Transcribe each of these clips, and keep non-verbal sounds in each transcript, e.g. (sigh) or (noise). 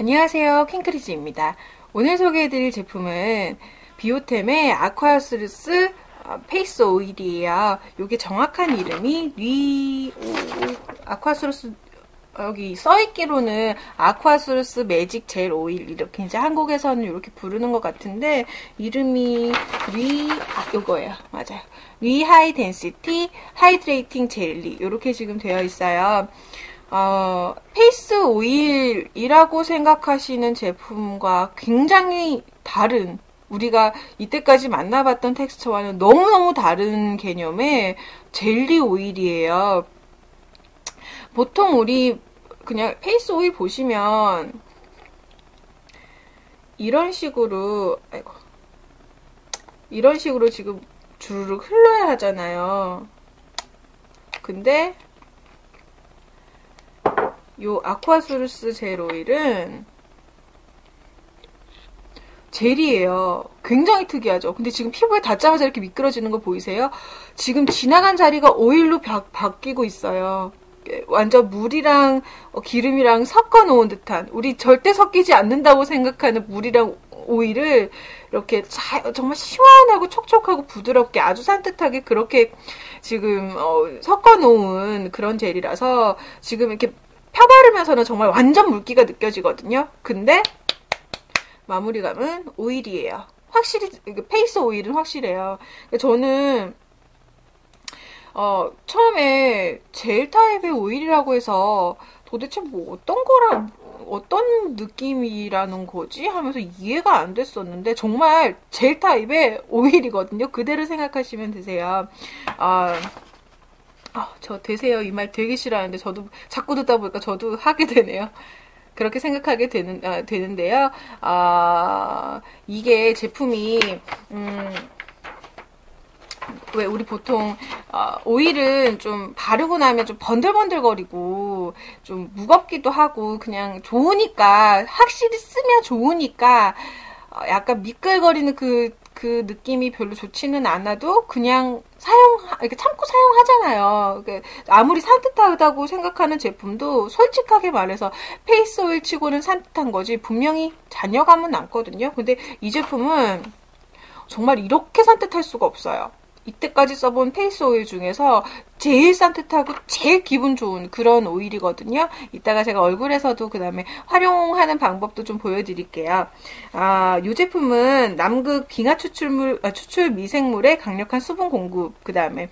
안녕하세요. 킹크리즈입니다. 오늘 소개해드릴 제품은 비오템의 아쿠아스루스 어, 페이스 오일이에요. 이게 정확한 이름이 리 아쿠아스루스 여기 써있기로는 아쿠아스루스 매직 젤 오일 이렇게 이제 한국에서는 이렇게 부르는 것 같은데 이름이 리 아, 요거예요. 맞아요. 리 하이 덴시티 하이드레이팅 젤리 이렇게 지금 되어 있어요. 어, 페이스 오일이라고 생각하시는 제품과 굉장히 다른 우리가 이때까지 만나봤던 텍스처와는 너무너무 다른 개념의 젤리 오일이에요. 보통 우리 그냥 페이스 오일 보시면 이런 식으로 아이고 이런 식으로 지금 주르륵 흘러야 하잖아요. 근데 요 아쿠아수루스 젤 오일은 젤이에요. 굉장히 특이하죠. 근데 지금 피부에 닿자마자 이렇게 미끄러지는 거 보이세요? 지금 지나간 자리가 오일로 바, 바뀌고 있어요. 완전 물이랑 어, 기름이랑 섞어 놓은 듯한 우리 절대 섞이지 않는다고 생각하는 물이랑 오일을 이렇게 자, 정말 시원하고 촉촉하고 부드럽게 아주 산뜻하게 그렇게 지금 어, 섞어 놓은 그런 젤이라서 지금 이렇게 펴 바르면서는 정말 완전 물기가 느껴지거든요. 근데 마무리감은 오일이에요. 확실히 페이스 오일은 확실해요. 저는 어, 처음에 젤 타입의 오일이라고 해서 도대체 뭐 어떤 거랑 어떤 느낌이라는 거지 하면서 이해가 안 됐었는데 정말 젤 타입의 오일이거든요. 그대로 생각하시면 되세요. 아, 아, 저 되세요 이 말 되게 싫어하는데 저도 자꾸 듣다 보니까 저도 하게 되네요. 그렇게 생각하게 되는 아, 되는데요. 아 이게 제품이 음, 왜 우리 보통 어, 오일은 좀 바르고 나면 좀 번들번들거리고 좀 무겁기도 하고 그냥 좋으니까 확실히 쓰면 좋으니까 어, 약간 미끌거리는 그, 그 느낌이 별로 좋지는 않아도 그냥 사용, 이렇게 참고 사용하잖아요. 아무리 산뜻하다고 생각하는 제품도 솔직하게 말해서 페이스 오일 치고는 산뜻한 거지 분명히 잔여감은 남거든요. 근데 이 제품은 정말 이렇게 산뜻할 수가 없어요. 이때까지 써본 페이스 오일 중에서 제일 산뜻하고 제일 기분 좋은 그런 오일이거든요. 이따가 제가 얼굴에서도 그 다음에 활용하는 방법도 좀 보여드릴게요. 아, 이 제품은 남극 빙하 추출물, 아, 추출 미생물의 강력한 수분 공급, 그 다음에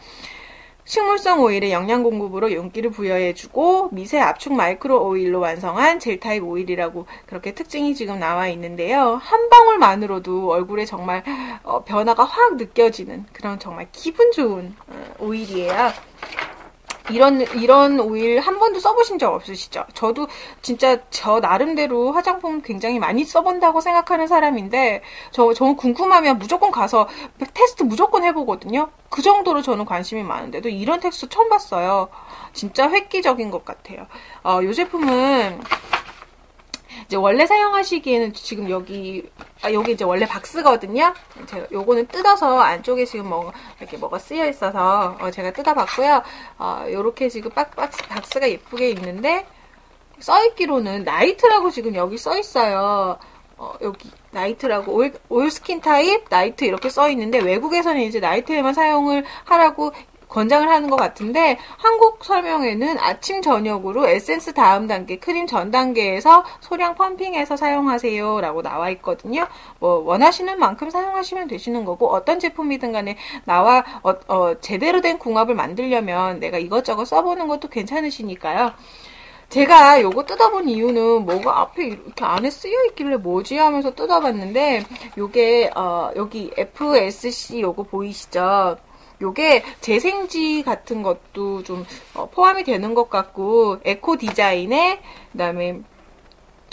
식물성 오일의 영양 공급으로 윤기를 부여해주고 미세 압축 마이크로 오일로 완성한 젤 타입 오일이라고 그렇게 특징이 지금 나와 있는데요. 한 방울만으로도 얼굴에 정말 어, 변화가 확 느껴지는 그런 정말 기분 좋은 어, 오일이에요. 이런 이런 오일 한 번도 써보신 적 없으시죠? 저도 진짜 저 나름대로 화장품 굉장히 많이 써본다고 생각하는 사람인데 저 저는 궁금하면 무조건 가서 테스트 무조건 해보거든요. 그 정도로 저는 관심이 많은데도 이런 텍스트 처음 봤어요. 진짜 획기적인 것 같아요. 어, 이 제품은 이제 원래 사용하시기에는 지금 여기 아, 여기 이제 원래 박스거든요. 제가 요거는 뜯어서 안쪽에 지금 뭐 이렇게 뭐가 쓰여 있어서 어, 제가 뜯어봤고요. 어, 요렇게 지금 박, 박스, 박스가 예쁘게 있는데 써있기로는 나이트라고 지금 여기 써있어요. 어, 여기 나이트라고 올, 올 스킨 타입 나이트 이렇게 써 있는데 외국에서는 이제 나이트에만 사용을 하라고 권장을 하는 것 같은데 한국 설명에는 아침 저녁으로 에센스 다음 단계 크림 전 단계에서 소량 펌핑해서 사용하세요 라고 나와 있거든요 뭐 원하시는 만큼 사용하시면 되시는 거고 어떤 제품이든 간에 나와 어, 어, 제대로 된 궁합을 만들려면 내가 이것저것 써보는 것도 괜찮으시니까요 제가 요거 뜯어본 이유는 뭐가 앞에 이렇게 안에 쓰여 있길래 뭐지 하면서 뜯어봤는데 요게 어, 여기 FSC 요거 보이시죠? 요게 재생지 같은 것도 좀 어, 포함이 되는 것 같고 에코 디자인에 그다음에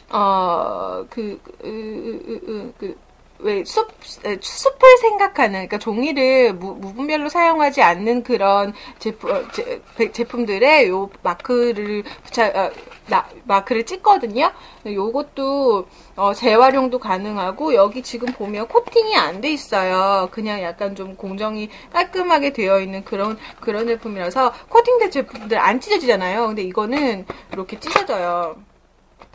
어그 그, 그, 그, 그, 왜 숲, 숲을 생각하는, 그러니까 종이를 무, 무분별로 사용하지 않는 그런 제품, 어, 제, 제품들의 요 마크를 붙여, 어, 나, 마크를 찍거든요. 요것도 어, 재활용도 가능하고 여기 지금 보면 코팅이 안 돼 있어요. 그냥 약간 좀 공정이 깔끔하게 되어 있는 그런 그런 제품이라서 코팅된 제품들 안 찢어지잖아요. 근데 이거는 이렇게 찢어져요.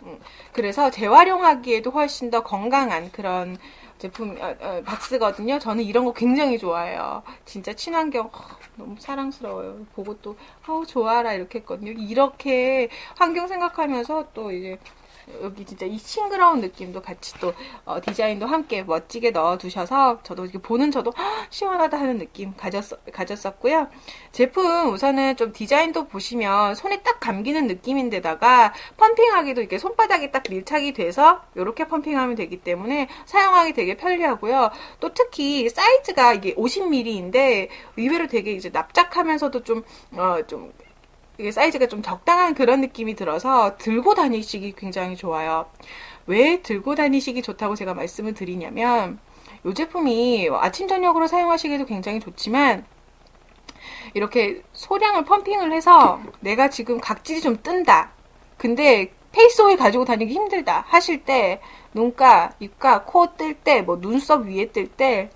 음, 그래서 재활용하기에도 훨씬 더 건강한 그런 제품 어, 어, 박스거든요. 저는 이런 거 굉장히 좋아해요. 진짜 친환경 어, 너무 사랑스러워요. 보고 또 어우 좋아라 이렇게 했거든요. 이렇게 환경 생각하면서 또 이제 여기 진짜 이 싱그러운 느낌도 같이 또 어, 디자인도 함께 멋지게 넣어두셔서 저도 이렇게 보는 저도 시원하다 하는 느낌 가졌, 가졌었고요. 제품 우선은 좀 디자인도 보시면 손에 딱 감기는 느낌인데다가 펌핑하기도 이렇게 손바닥이 딱 밀착이 돼서 이렇게 펌핑하면 되기 때문에 사용하기 되게 편리하고요. 또 특히 사이즈가 이게 50ml인데 의외로 되게 이제 납작하면서도 좀, 어, 좀 이게 사이즈가 좀 적당한 그런 느낌이 들어서 들고 다니시기 굉장히 좋아요. 왜 들고 다니시기 좋다고 제가 말씀을 드리냐면 이 제품이 아침 저녁으로 사용하시기도 굉장히 좋지만 이렇게 소량을 펌핑을 해서 내가 지금 각질이 좀 뜬다. 근데 페이스 오일 가지고 다니기 힘들다 하실 때 눈가, 입가, 코 뜰 때, 뭐 눈썹 위에 뜰 때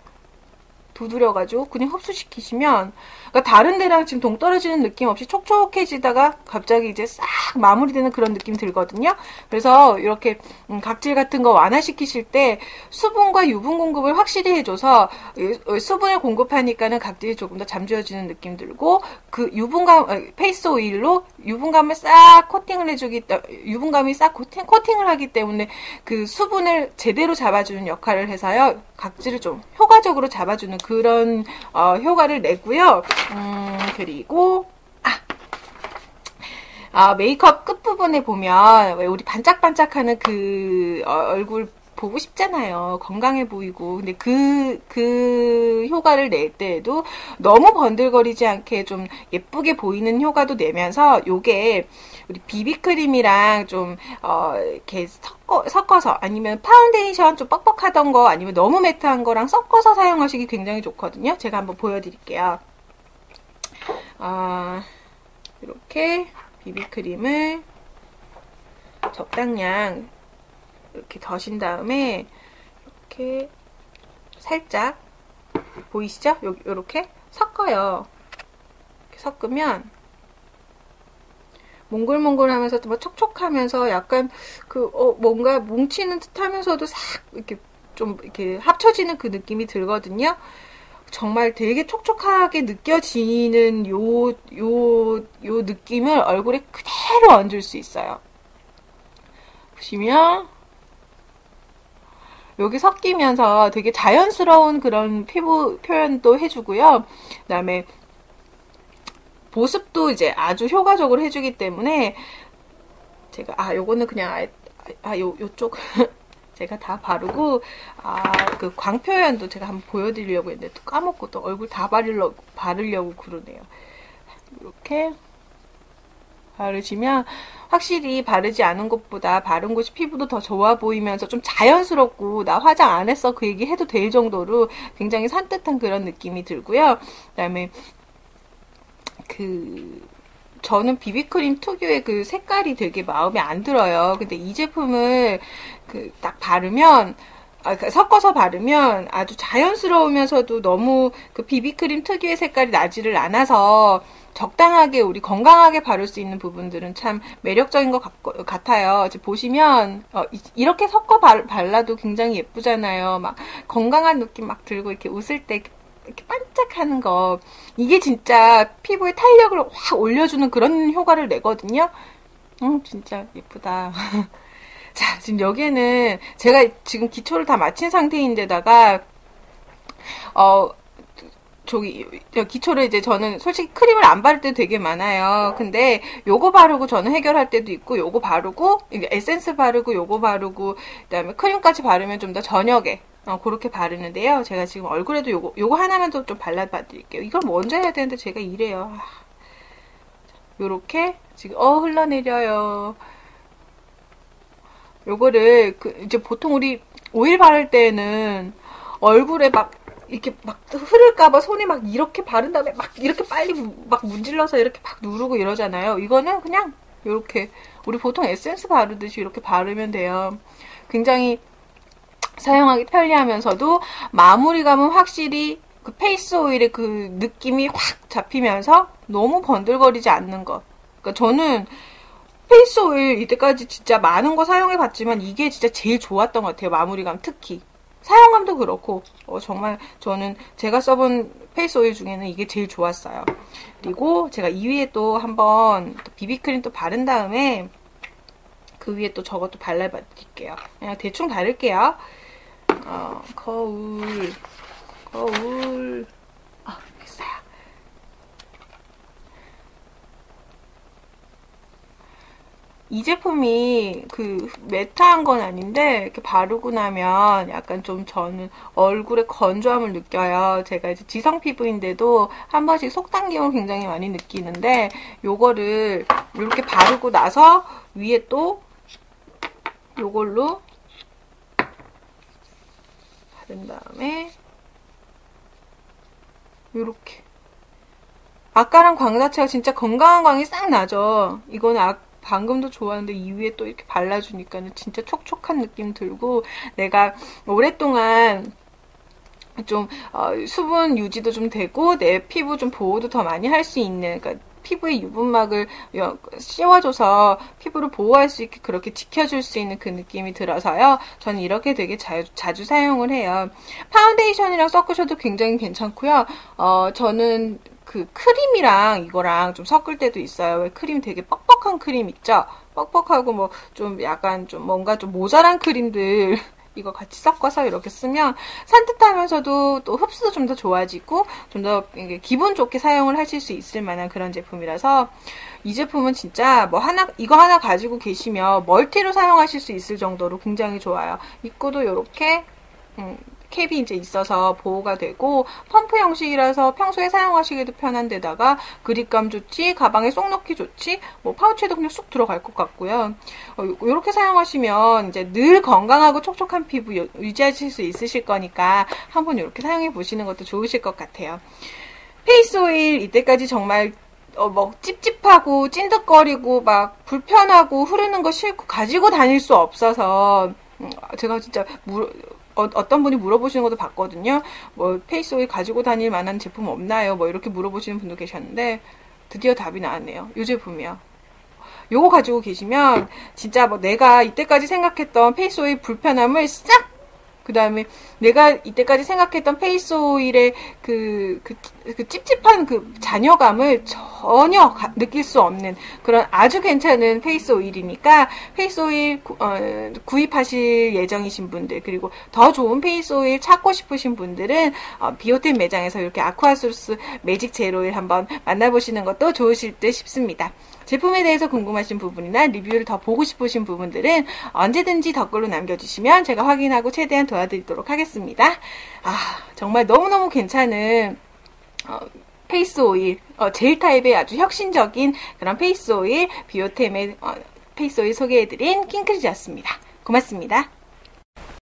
두드려가지고 그냥 흡수시키시면 그러니까 다른 데랑 지금 동떨어지는 느낌 없이 촉촉해지다가 갑자기 이제 싹 마무리되는 그런 느낌 들거든요. 그래서 이렇게 음, 각질 같은 거 완화시키실 때 수분과 유분 공급을 확실히 해줘서 수분을 공급하니까는 각질이 조금 더 잠재워지는 느낌 들고 그 유분감 어, 페이스 오일로 유분감을 싹 코팅을 해주기 유분감이 싹 코팅, 코팅을 하기 때문에 그 수분을 제대로 잡아주는 역할을 해서요 각질을 좀 효과적으로 잡아주는 그런 어, 효과를 내고요. 음, 그리고 아, 아, 메이크업 끝부분에 보면 왜 우리 반짝반짝하는 그 어, 얼굴 보고 싶잖아요. 건강해 보이고. 근데 그, 그 효과를 낼 때에도 너무 번들거리지 않게 좀 예쁘게 보이는 효과도 내면서 요게 우리 비비크림이랑 좀, 어, 이렇게 섞어, 섞어서 아니면 파운데이션 좀 뻑뻑하던 거 아니면 너무 매트한 거랑 섞어서 사용하시기 굉장히 좋거든요. 제가 한번 보여드릴게요. 아, 이렇게 비비크림을 적당량 이렇게 더신 다음에 이렇게 살짝 보이시죠? 요, 요렇게 섞어요. 이렇게 섞으면 몽글몽글하면서 뭐 촉촉하면서 약간 그 어, 뭔가 뭉치는 듯하면서도 싹 이렇게 좀 이렇게 합쳐지는 그 느낌이 들거든요. 정말 되게 촉촉하게 느껴지는 요, 요, 요 느낌을 얼굴에 그대로 얹을 수 있어요. 보시면, 여기 섞이면서 되게 자연스러운 그런 피부 표현도 해주고요. 그 다음에 보습도 이제 아주 효과적으로 해주기 때문에 제가, 아, 요거는 그냥, 아, 아 요, 요쪽. (laughs) 제가 다 바르고 아 그 광표현도 제가 한번 보여드리려고 했는데 또 까먹고 또 얼굴 다 바르려고 바르려고 그러네요. 이렇게 바르시면 확실히 바르지 않은 것보다 바른 곳이 피부도 더 좋아 보이면서 좀 자연스럽고 나 화장 안 했어 그 얘기 해도 될 정도로 굉장히 산뜻한 그런 느낌이 들고요. 그다음에 그 저는 비비크림 특유의 그 색깔이 되게 마음에 안 들어요. 근데 이 제품을 그 딱 바르면 아, 그 섞어서 바르면 아주 자연스러우면서도 너무 그 비비크림 특유의 색깔이 나지를 않아서 적당하게 우리 건강하게 바를 수 있는 부분들은 참 매력적인 것 같, 아요 보시면 어, 이렇게 섞어 발, 발라도 굉장히 예쁘잖아요. 막 건강한 느낌 막 들고 이렇게 웃을 때 이렇게 반짝하는 거 이게 진짜 피부의 탄력을 확 올려주는 그런 효과를 내거든요. 음 진짜 예쁘다. (laughs) 자 지금 여기에는 제가 지금 기초를 다 마친 상태인데다가 어 저기 기초를 이제 저는 솔직히 크림을 안 바를 때 되게 많아요. 근데 요거 바르고 저는 해결할 때도 있고 요거 바르고 에센스 바르고 요거 바르고 그다음에 크림까지 바르면 좀 더 저녁에 어, 그렇게 바르는데요. 제가 지금 얼굴에도 요거, 요거 하나만 더 좀 발라봐 드릴게요. 이걸 먼저 해야 되는데 제가 이래요. 아. 요렇게 지금 어 흘러내려요. 요거를 그 이제 보통 우리 오일 바를 때는 얼굴에 막 이렇게 막 흐를까봐 손이 막 이렇게 바른 다음에 막 이렇게 빨리 막 문질러서 이렇게 막 누르고 이러잖아요. 이거는 그냥 이렇게 우리 보통 에센스 바르듯이 이렇게 바르면 돼요. 굉장히 사용하기 편리하면서도 마무리감은 확실히 그 페이스 오일의 그 느낌이 확 잡히면서 너무 번들거리지 않는 것. 그러니까 저는 페이스 오일 이때까지 진짜 많은 거 사용해 봤지만 이게 진짜 제일 좋았던 것 같아요. 마무리감 특히. 사용감도 그렇고 어, 정말 저는 제가 써본 페이스 오일 중에는 이게 제일 좋았어요. 그리고 제가 이 위에 또 한번 또 비비크림 또 바른 다음에 그 위에 또 저것도 발라드릴게요. 그냥 대충 바를게요. 어, 거울, 거울. 아, 됐어요. 이 제품이 그 매트한 건 아닌데 이렇게 바르고 나면 약간 좀 저는 얼굴에 건조함을 느껴요. 제가 이제 지성 피부인데도 한 번씩 속당김을 굉장히 많이 느끼는데 요거를 이렇게 바르고 나서 위에 또 요걸로 바른 다음에 요렇게 아까랑 광 자체가 진짜 건강한 광이 싹 나죠. 이거는 아, 방금도 좋았는데 이 위에 또 이렇게 발라주니까는 진짜 촉촉한 느낌 들고 내가 오랫동안 좀 어, 수분 유지도 좀 되고 내 피부 좀 보호도 더 많이 할 수 있는 그러니까 피부의 유분막을 씌워줘서 피부를 보호할 수 있게 그렇게 지켜줄 수 있는 그 느낌이 들어서요. 저는 이렇게 되게 자주, 자주 사용을 해요. 파운데이션이랑 섞으셔도 굉장히 괜찮고요. 어, 저는 그 크림이랑 이거랑 좀 섞을 때도 있어요. 왜 크림 되게 뻑뻑한 크림 있죠? 뻑뻑하고 뭐 좀 약간 좀 뭔가 좀 모자란 크림들 (laughs) 이거 같이 섞어서 이렇게 쓰면 산뜻하면서도 또 흡수도 좀 더 좋아지고 좀 더 기분 좋게 사용을 하실 수 있을 만한 그런 제품이라서 이 제품은 진짜 뭐 하나 이거 하나 가지고 계시면 멀티로 사용하실 수 있을 정도로 굉장히 좋아요. 입구도 이렇게 음, 캡이 이제 있어서 보호가 되고 펌프 형식이라서 평소에 사용하시기도 편한 데다가 그립감 좋지 가방에 쏙 넣기 좋지 뭐 파우치에도 그냥 쑥 들어갈 것 같고요. 어, 이렇게 사용하시면 이제 늘 건강하고 촉촉한 피부 유지하실 수 있으실 거니까 한번 이렇게 사용해 보시는 것도 좋으실 것 같아요. 페이스 오일 이때까지 정말 어, 뭐, 찝찝하고, 찐득거리고, 막, 불편하고, 흐르는 거 싫고, 가지고 다닐 수 없어서, 음, 제가 진짜, 물, 어, 떤 분이 물어보시는 것도 봤거든요. 뭐 페이스 오일 가지고 다닐 만한 제품 없나요? 뭐 이렇게 물어보시는 분도 계셨는데 드디어 답이 나왔네요. 이 제품이요. 요거 가지고 계시면 진짜 뭐 내가 이때까지 생각했던 페이스 오일 불편함을 싹 그 다음에 내가 이때까지 생각했던 페이스 오일의 그, 그, 그 찝찝한 그 잔여감을 전혀 가, 느낄 수 없는 그런 아주 괜찮은 페이스 오일이니까 페이스 오일 구, 어, 구입하실 예정이신 분들 그리고 더 좋은 페이스 오일 찾고 싶으신 분들은 어, 비오템 매장에서 이렇게 아쿠아소스 매직 제로일 한번 만나보시는 것도 좋으실 듯 싶습니다. 제품에 대해서 궁금하신 부분이나 리뷰를 더 보고 싶으신 부분들은 언제든지 댓글로 남겨주시면 제가 확인하고 최대한 도와드리도록 하겠습니다. 아, 정말 너무너무 괜찮은 어, 페이스 오일, 어, 젤 타입의 아주 혁신적인 그런 페이스 오일, 비오템의 어, 페이스 오일 소개해드린 킹크리즈였습니다. 고맙습니다.